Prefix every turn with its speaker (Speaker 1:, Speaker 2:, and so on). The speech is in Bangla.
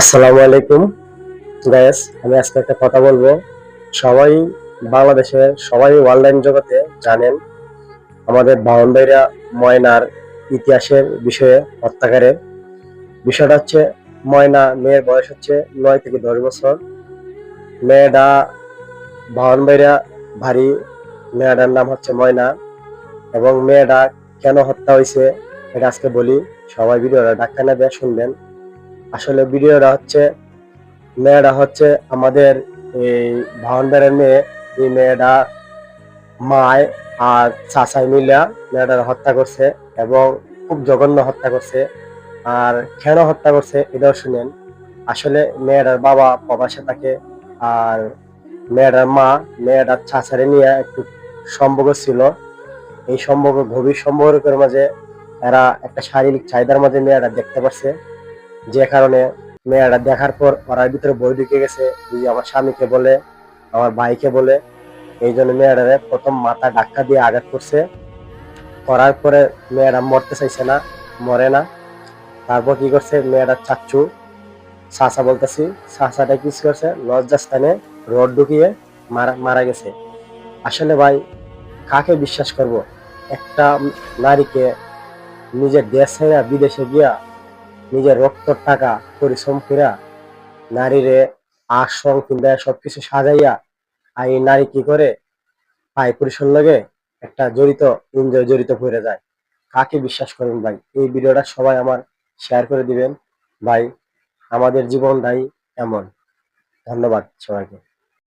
Speaker 1: আসসালামু আলাইকুম। গায়েস আমি আজকে একটা কথা বলব। সবাই বাংলাদেশে, সবাই অনলাইন জগতে জানেন, আমাদের বাহন ভাইরা ময়নার ইতিহাসের বিষয়ে হত্যাকারের। বিষয়টা হচ্ছে, ময়না মেয়ের বয়স হচ্ছে নয় থেকে দশ বছর। মেয়েটা বাহন ভাইরা ভারী, মেয়েটার নাম হচ্ছে ময়না। এবং মেয়েটা কেন হত্যা হয়েছে, এটা আজকে বলি। সবাই ভিডিওটা ডাক্তার নেবে, শুনবেন। আসলে ভিডিওটা হচ্ছে, মেয়েটা হচ্ছে আমাদের এই ভাওয়ানদারের মেয়ে, এই মেয়েটা মায় আর চাচাই মিলা মেয়েটার হত্যা করছে এবং খুব জঘন্য হত্যা করছে। আর কেন হত্যা করছে এটাও শুনেন। আসলে মেয়েটার বাবা প্রবাসে থাকে আর মেয়েটার মা মেয়েটার চাচারে নিয়ে একটু সম্পর্ক ছিল। এই সম্পর্ক গভীর সম্পর্কের মাঝে এরা একটা শারীরিক চাহিদার মাঝে মেয়েটা দেখতে পাচ্ছে যে কারণে মেয়েরা দেখার পর ওরার ভিতরে বই ঢুকে গেছে। যদি আমার স্বামীকে বলে, আমার ভাইকে বলে। এই জন্য মেয়েটারে প্রথম মাথা ধাক্কা দিয়ে আঘাত করছে। করার পরে মেয়েরা মরতে চাইছে না, মরে না। তারপর কি করছে, মেয়েটা চাচ্ছু চাচা বলতেছি, চাচাটা কি করছে, লজ্জাস্থানে রড ঢুকিয়ে মারা মারা গেছে। আসলে ভাই, কাকে বিশ্বাস করব? একটা নারীকে নিজের দেশ বিদেশে গিয়া নিজের রক্ত টাকা পরিশ্রম করিয়া নারীরে আসন কিংবা সবকিছু সাজাইয়া আর এই নারী কি করে? পায় পুরুষের লগে, একটা জড়িত এনজয় জড়িত করে যায়। কাকে বিশ্বাস করেন ভাই? এই ভিডিওটা সবাই আমার শেয়ার করে দিবেন। ভাই, আমাদের জীবনটাই এমন। ধন্যবাদ সবাইকে।